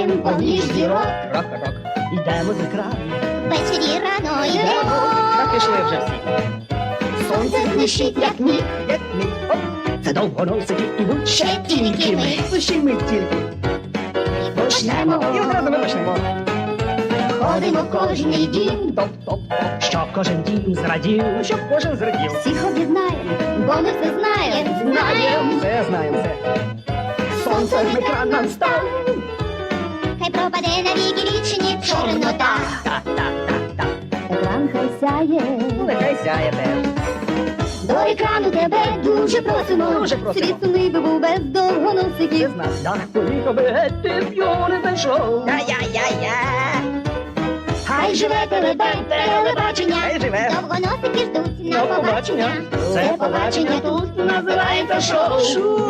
сяєм поміж зірок. крок, крок. Йдемо з екрану. Ввечері рано йдемо, Та пішли вже всі. сонце блищить, як ніг, Як оп. Це довгоносики ідуть. ще тільки ми Лише ми тільки. почнемо. І одразу ми почнемо. Ходимо в кожний дім, Топ, топ, топ. Щоб кожен дім зрадів, щоб кожен зрадів. всіх об'єднаємо, бо ми все знаємо, знаємо. Все знаємо, все. Сонце в екран нам став. Хай пропаде на віки вічні чорнота. Так, так, так, так. Екран хай сяє. Ну, нехай сяє теж. До екрану тебе дуже просимо. Дуже просимо. Світ сумний би був без Ти довгоносиків. з нас дах поїхав би геть, ти б його не знайшов. Я-я-я-я. Хай живе телебень, телебачення. Хай живе. Довгоносики ждуть на побачення. побачення. Це побачення тут називається шоу.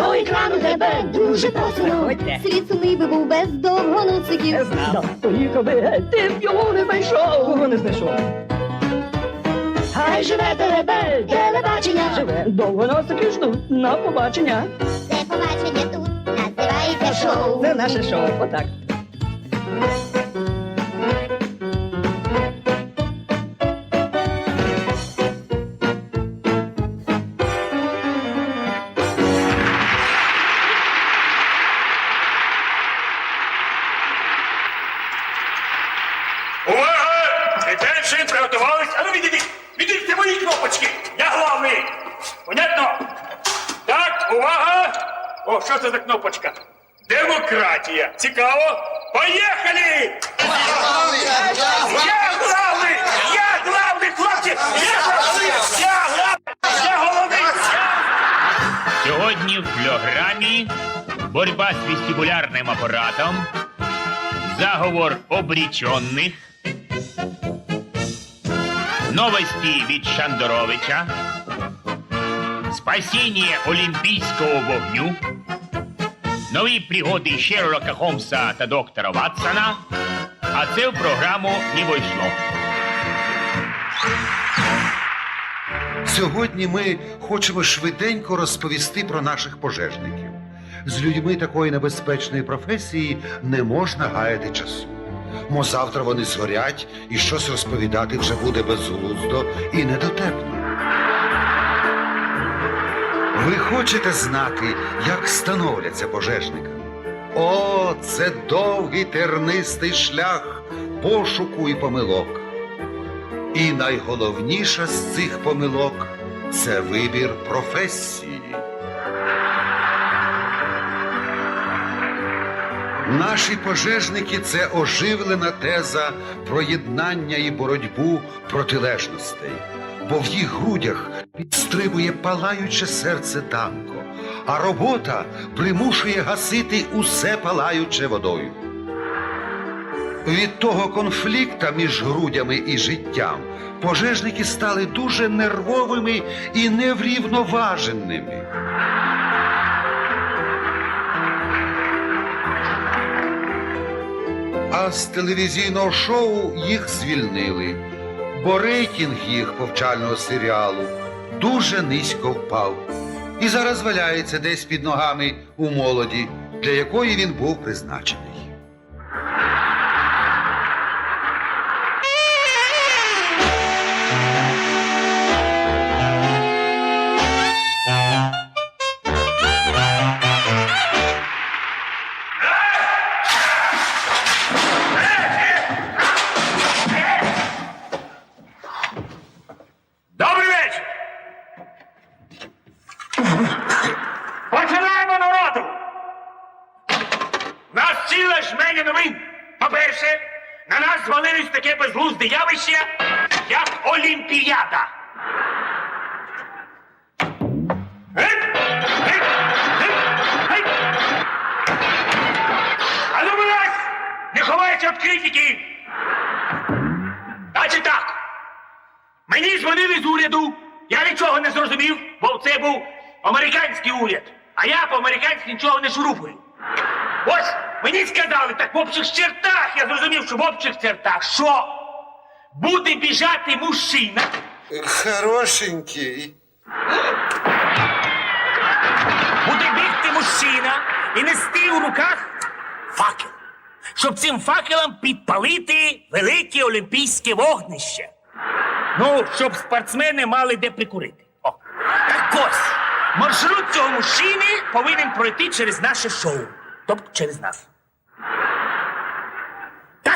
До екрану тебе дуже просимо. Світ сумний би був без довгоносиків. знав. Поїхав геть, ти б його не знайшов. Кого не знайшов? Хай живе тебе! телебачення. Живе. довгоносики ждуть на побачення. Це побачення тут називається шоу. Це наше шоу. Отак. О, що це за кнопочка? Демократія. Цікаво? Поїхали! Я главний! Я главний, хлопці! Я главний! Я главний! Я головний! Сьогодні в програмі боротьба з вестибулярним апаратом, заговор обреченных, новости від Шандоровича, спасіння олімпійського вогню, нові пригоди Шерлока Холмса та доктора Ватсона, а це в програму не вийшло. Сьогодні ми хочемо швиденько розповісти про наших пожежників. З людьми такої небезпечної професії не можна гаяти часу. Мо завтра вони згорять, і щось розповідати вже буде безглуздо і недотепно. Ви хочете знати, як становляться пожежниками? О, це довгий тернистий шлях пошуку і помилок. І найголовніша з цих помилок це вибір професії. Наші пожежники це оживлена теза про єднання і боротьбу протилежностей, бо в їх грудях підстрибує палаюче серце танко, а робота примушує гасити усе палаюче водою. Від того конфлікта між грудями і життям пожежники стали дуже нервовими і неврівноваженими. А з телевізійного шоу їх звільнили, бо рейтинг їх повчального серіалу дуже низько впав і зараз валяється десь під ногами у молоді, для якої він був призначений. В чертах що? Буде біжати мужчина, Хорошенький. буде бігти мужчина і нести у руках факел. Щоб цим факелом підпалити велике олімпійське вогнище. Ну, щоб спортсмени мали де прикурити. О. Так ось, маршрут цього мужчини повинен пройти через наше шоу. Тобто через нас.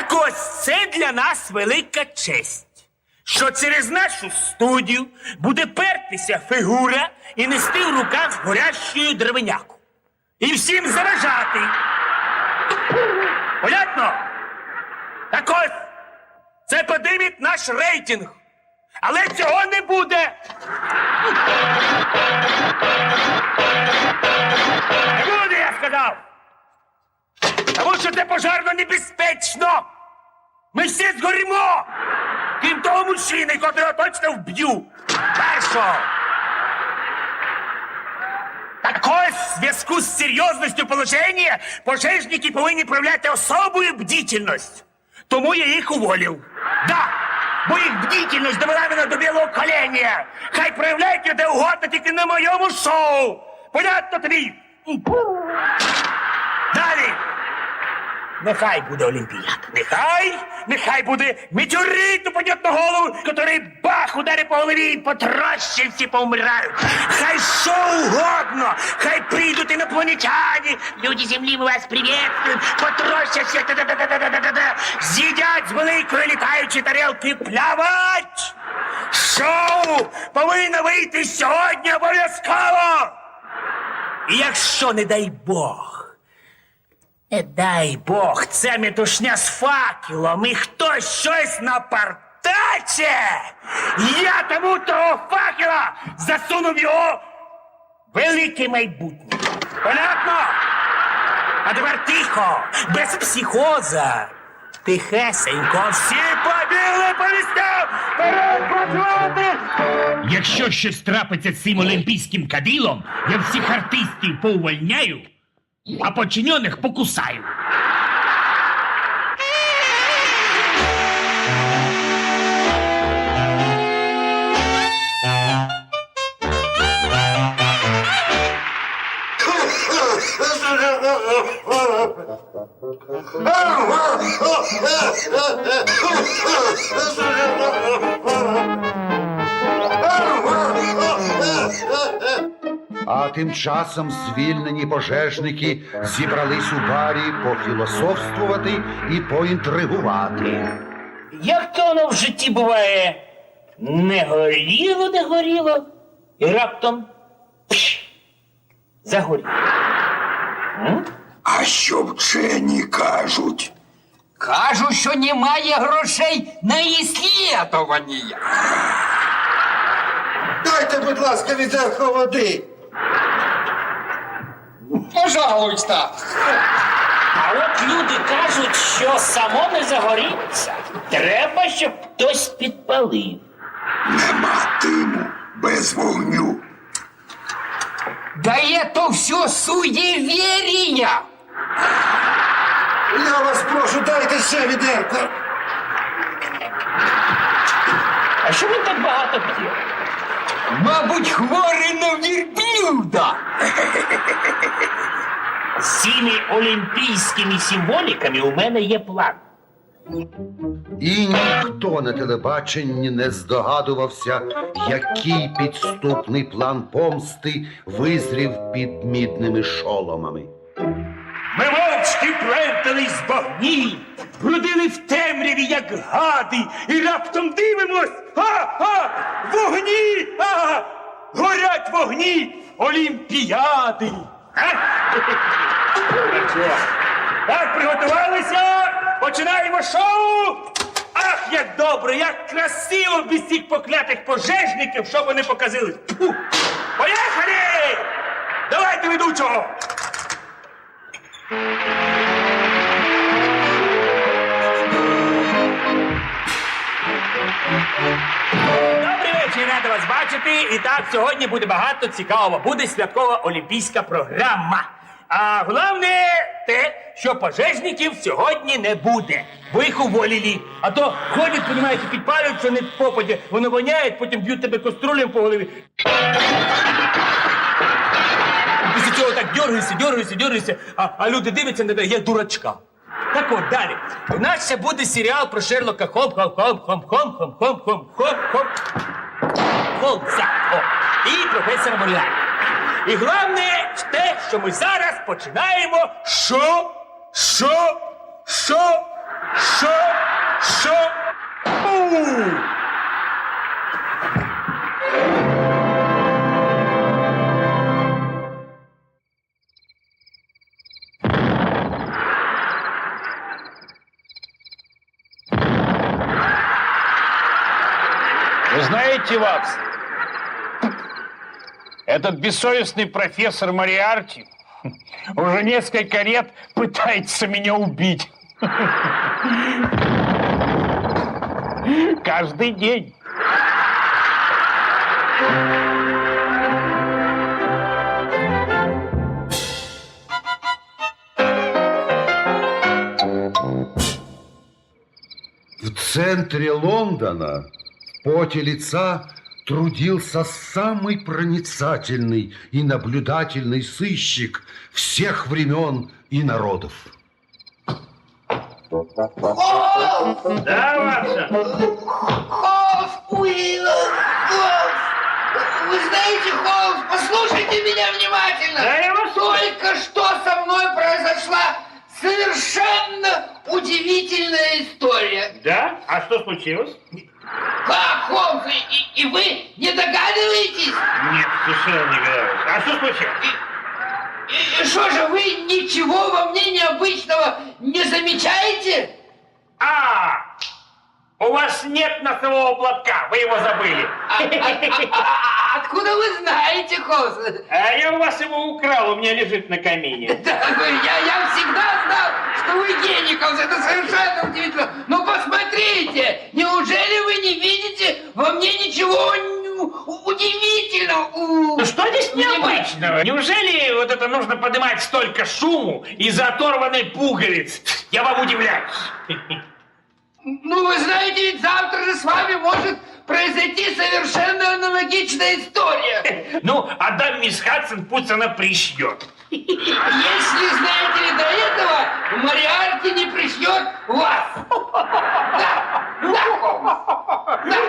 Так ось це для нас велика честь, що через нашу студію буде пертися фігура і нести в руках горящую деревиняку. І всім заважати. Понятно? Так ось, це подивить наш рейтинг. Але цього не буде. Не буде, я сказав. Тому що це пожарно небезпечно. Ми всі згорімо. Крім того мужчини, котрого точно вб'ю. Першого. Так ось, в зв'язку з серйозністю положення, пожежники повинні проявляти особую бдительність. Тому я їх уволив. Да, бо їх бдительність довела мене до білого коленя. Хай проявляють де угодно, тільки на моєму шоу. Понятно тобі? Нехай буде Олімпіада. Нехай, нехай буде метеорит упадет на голову, который бах ударить по голові і потрощить всі повмирають. Хай що угодно, хай прийдуть інопланетяне, люди землі вас приветствують, потрощать всіх, да-да-да-да-да-да-да, з'їдять з великої літаючої тарелки, плявать. Шоу повинно вийти сьогодні обов'язково. І якщо, не дай Бог, не дай Бог, це метушня з факелом, і хтось щось напартаче, я тому того факела засуну в його велике майбутнє. Понятно? А тепер тихо, без психоза. Тихесенько, всі побігли по місцям! Вперед! Якщо щось трапиться з цим олімпійським кадилом, я всіх артистів поувольняю, а подчинених покусаю. тим часом звільнені пожежники зібрались у барі пофілософствувати і поінтригувати. Як то воно в житті буває? Не горіло, не горіло, і раптом пш, загоріло. А що вчені кажуть? Кажуть, що немає грошей на іслідування. Дайте, будь ласка, відерко води. Пожалуйста. А от люди кажуть, що само не загоріться. Треба, щоб хтось підпалив. Нема диму без вогню. Да это все суеверия. Я вас прошу, дайте ще відерко. А що він так багато п'є? Мабуть, хворий на верблюда. З цими олімпійськими символіками у мене є план. І ніхто на телебаченні не здогадувався, який підступний план помсти визрів під мідними шоломами. Ми мовчки плентались з багні, бродили в темряві, як гади, і раптом дивимось. Ха-ха! Вогні! Ага! Горять вогні Олімпіади! А? Так приготувалися! Починаємо шоу! Ах, як добре, як красиво без цих поклятих пожежників, що вони показали. Фу! Поїхали! Давайте ведучого! Добрий вечір, рада вас бачити. І так, сьогодні буде багато цікавого. Буде святкова олімпійська програма. А головне те, що пожежників сьогодні не буде, бо. А то ходять, понімаєте, підпалюють, що не попаді, воно воняє, потім б'ють тебе каструлем по голові. Після цього так дергаюся, дергаюся, дергаюся, а, а люди дивляться на мене, я дурачка. Так от, далі. У нас ще буде серіал про Шерлока хом хом хом хом хом хом хом хом хом хом Холмса. О, і професора Моріарті. І головне в те, що ми зараз починаємо. Що? Що? Що? Що? Що? У! Ватсон, этот бессовестный профессор Мариарти уже несколько лет пытается меня убить. Каждый день. В центре Лондона поте лица трудился самый проницательный и наблюдательный сыщик всех времен и народов. Да, Ватсон? Холмс, Уилл, Холмс! Вы знаете, Холмс, послушайте меня внимательно! Да я вас Только что со мной произошла совершенно удивительная история. Да? А что случилось? Холмс, и, и- вы не догадываетесь? Нет, совершенно не догадываюсь. А что случилось? И что же, вы ничего во мне необычного не замечаете? А, у вас нет носового платка, вы его забыли. А- а- а- а- Откуда вы знаете, Холмс? А я у вас его украл, у меня лежит на камине. Да, я, я всегда знал, что вы гений, Холмс, это совершенно удивительно. Но посмотрите, неужели вы не видите во мне ничего удивительного? Ну что здесь необычного? Неужели вот это нужно поднимать столько шуму из-за оторванной пуговиц? Я вам удивляюсь. Ну, вы знаете, ведь завтра же с вами может произойти совершенно аналогичная история. Ну, отдам мисс Хадсон, пусть она прищет. Если, знаете ли, до этого Мариарти не пришлет вас. Да, да. Да.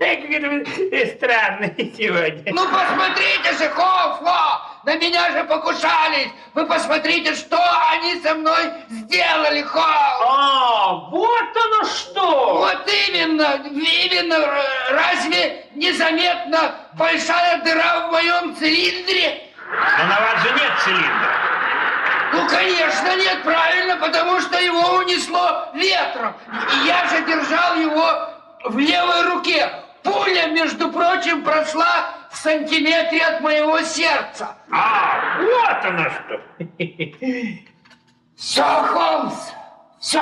Какие вы странные сегодня. Ну посмотрите же, во, на меня же покушались. Вы посмотрите, что они со мной сделали, Холмс. А, вот оно что! Вот именно, именно, р- разве незаметно большая дыра в моем цилиндре? Но на вас же нет цилиндра. Ну, конечно, нет, правильно, потому что его унесло ветром. И я же держал его в левой руке. Пуля, между прочим, прошла в сантиметре от моего сердца. А, вот оно что! Все, Холмс, все.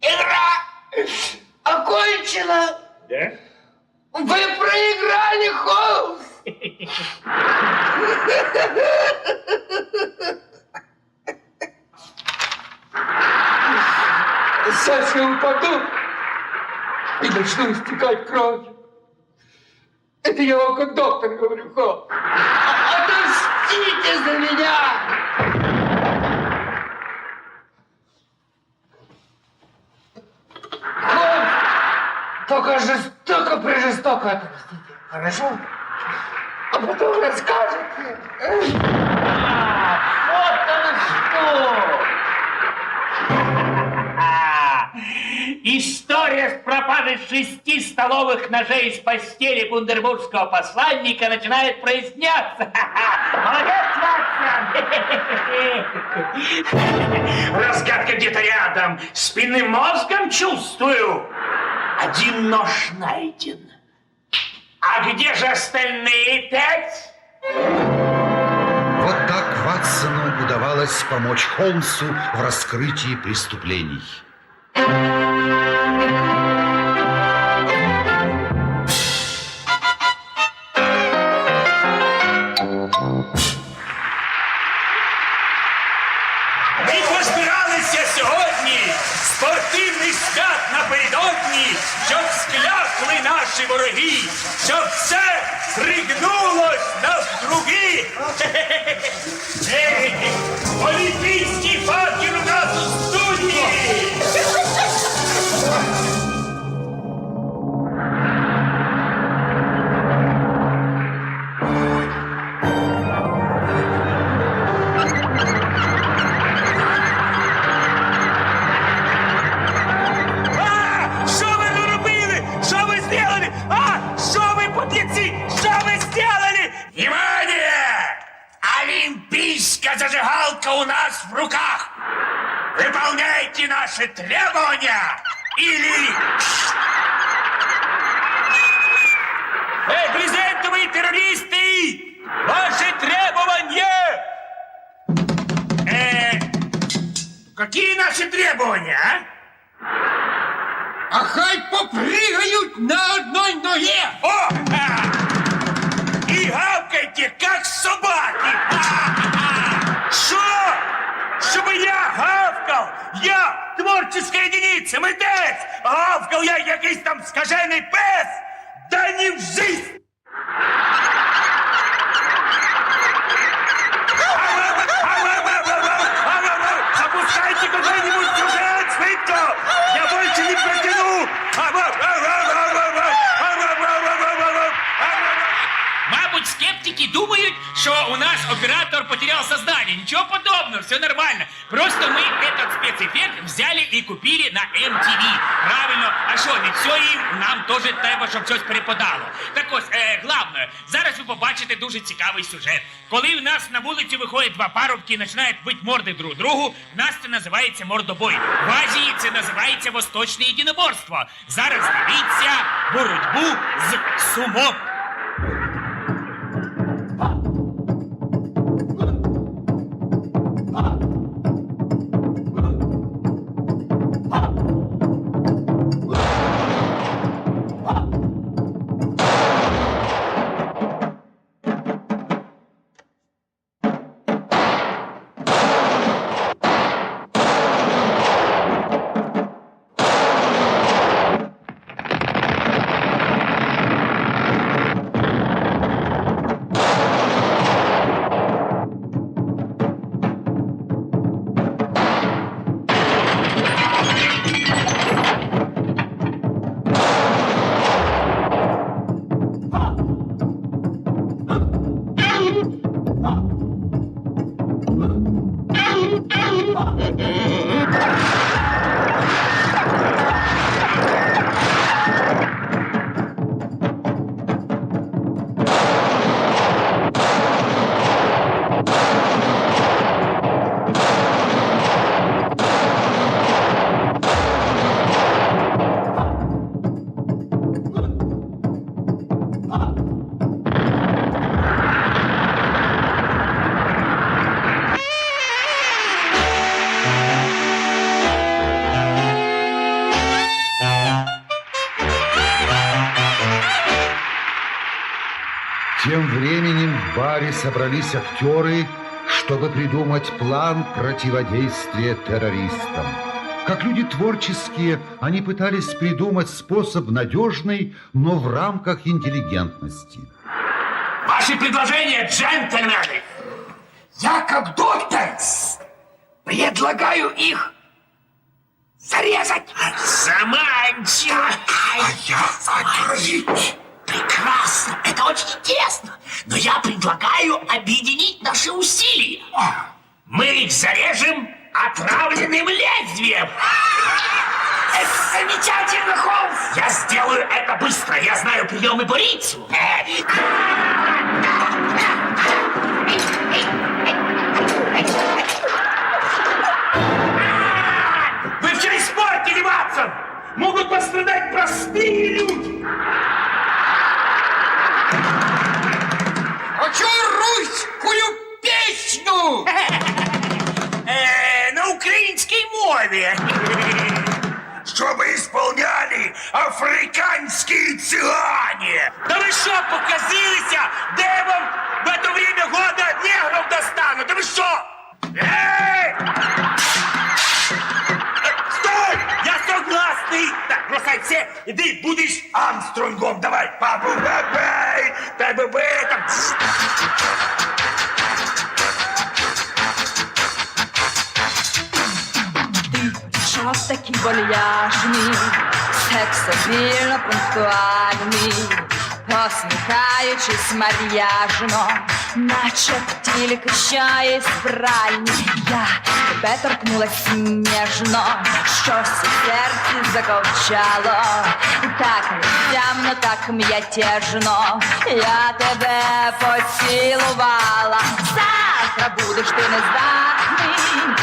Игра окончена. Да? Вы проиграли, Холмс. Сейчас я упаду и начну истекать кровью. Это я вам как доктор говорю, Холмс. А- Отомстите за меня! Холмс, только жестоко, прижестоко отомстите, хорошо? А потом расскажете. Вот оно что! История с пропажей шести столовых ножей из постели бундербургского посланника начинает проясняться. Молодец, Ватсон! Разгадка где-то рядом. Спинным мозгом чувствую. Один нож найден. А где же остальные пять? Вот так Ватсону удавалось помочь Холмсу в раскрытии преступлений. наші вороги, щоб все зригнулось навкруги. Політичні факти hace tres у нас оператор потерял сознание. Ничего подобного, все нормально. Просто мы этот спецэффект взяли и купили на MTV. Правильно. А що, не все їм, нам теж треба, щоб щось перепадало. Так ось, е, главное, зараз ви побачите дуже цікавий сюжет. Коли в нас на вулицю виходять два парубки і починають бити морди друг другу, в нас це називається мордобой. В Азії це називається восточне єдиноборство. Зараз дивіться боротьбу з сумо. Временем в баре собрались актеры, чтобы придумать план противодействия террористам. Как люди творческие, они пытались придумать способ надежный, но в рамках интеллигентности. Ваши предложения, джентльмены! Я как доктор предлагаю их зарезать. Заманчиво! А я отравить. Прекрасно, это очень интересно. Но я предлагаю объединить наши усилия. Мы их зарежем отравленным лезвием! Это замечательно, Холмс. Я сделаю это быстро, я знаю приемы бурицу. Вы все испортили, Ватсон! Могут пострадать простые люди! русскую песню! Э, на украинской мове. Чтобы исполняли африканские цыгане. Да вы что, показилися? Де я вам в это время года негров достану? Да вы что? Эй! Э, Стой! Я согласный! Так, бросай все, иди, будешь Армстронгом, давай, папу, бэбэй, бэбэ, там. Час такий вальяжний, сексапільно пунктуальний, посміхаючись мар'яжно, наче тільки що із пральні. Я тебе торкнулась ніжно, щось у серці заковчало, так нестямно, так м'ятежно, я тебе поцілувала. Завтра будеш ти не здатний,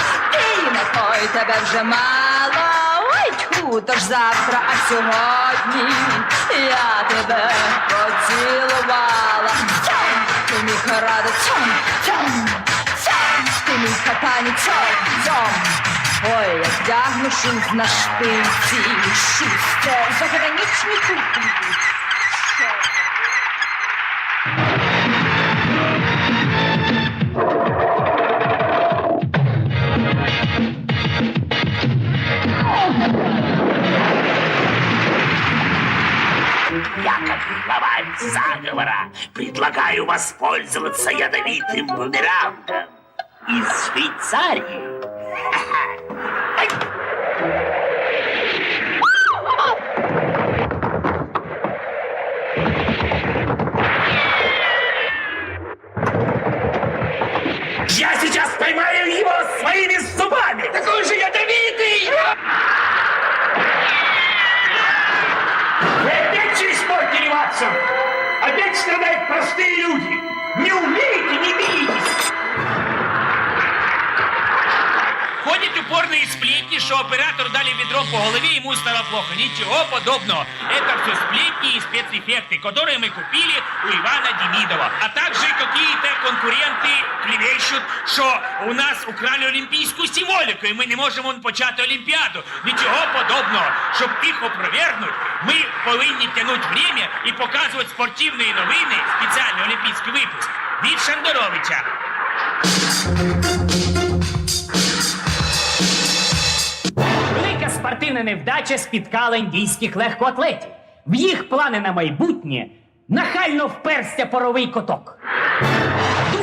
тебе вже мало. Ой, тьху, тож завтра, а сьогодні я тебе поцілувала. Ти мій карадо, цьом, цьом, ти мій катані, цьом. Ой, я вдягну шуз на штиці, шуз, це заграничні туфлі. Заговора, предлагаю воспользоваться ядовитым бумерангом из Швейцарии. простые люди! Не умеете, упорные сплетни, что оператору дали ведром по голове, ему стало плохо. Ничего подобного. Это все сплетни и спецэффекты, которые мы купили у Ивана Демидова. А также какие-то конкуренты клевещут, что у нас украли олимпийскую символику, и мы не можем он почати Олімпіаду. Нічого подобного. Щоб їх опровергнуть, ми повинні тягнути время і показувати спортивні новини, спеціальний олімпійський випуск від Шандоровича. Невдача спіткала індійських легкоатлетів. В їх плани на майбутнє нахально вперся поровий коток.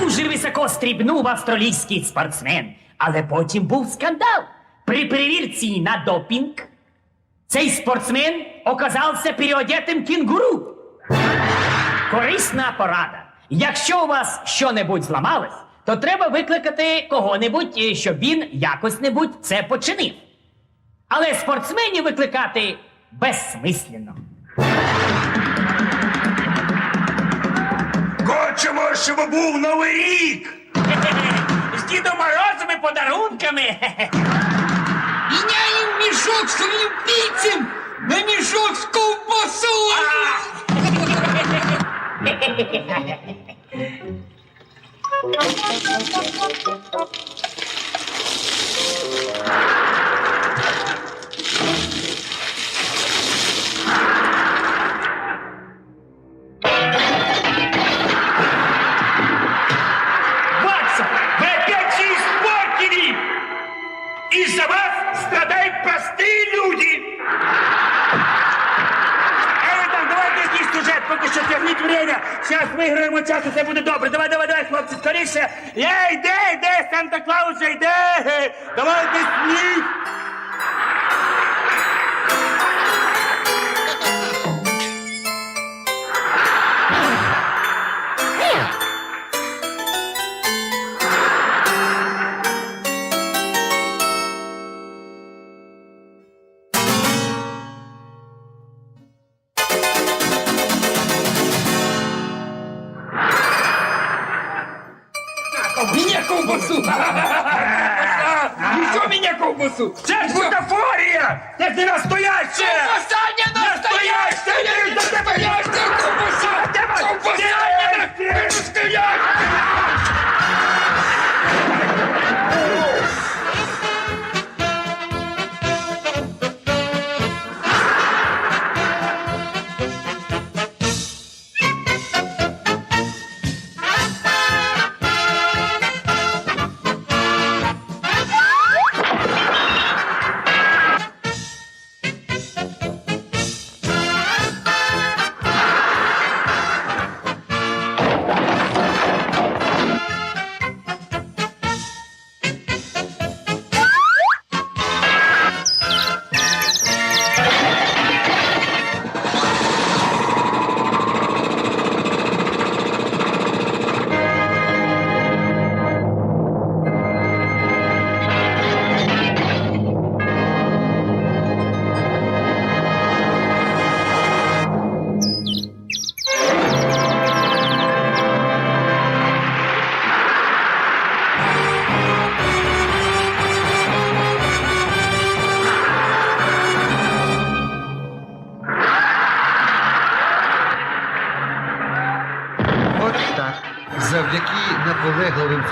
Дуже високо стрібнув австралійський спортсмен, але потім був скандал. При перевірці на допінг цей спортсмен оказався переодетим кінгуру. Корисна порада. Якщо у вас що-небудь зламалось, то треба викликати кого-небудь, е, щоб він якось-небудь це починив. Але спортсменів викликати безсмислено. Хочемо, щоб був новий рік! З Дідом Морозом і подарунками. Меняем мешок с олимпийцем на мешок с колбасой! Виграємо час, і все буде добре. Давай, давай, давай, хлопці, скоріше. Ей, йде, йде, Санта-Клаус же йде. Давайте сніг. Marceau.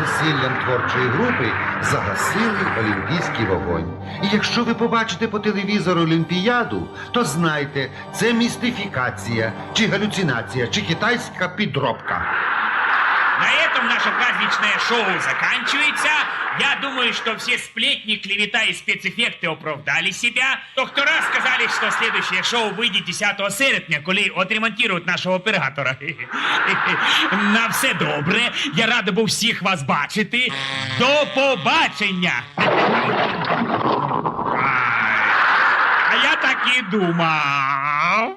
Весіллям творчої групи загасили олімпійський вогонь. І якщо ви побачите по телевізору Олімпіаду, то знайте, це містифікація, чи галюцинація, чи китайська підробка. На этом наше праздничное шоу заканчивается. Я думаю, что все сплетни, клевета и спецэффекты оправдали себя. Доктора сказали, что следующее шоу выйде 10 серпня, коли отремонтирують нашого оператора. На все добре. Я рад був всіх вас бачити. До побачення. А я так і думав.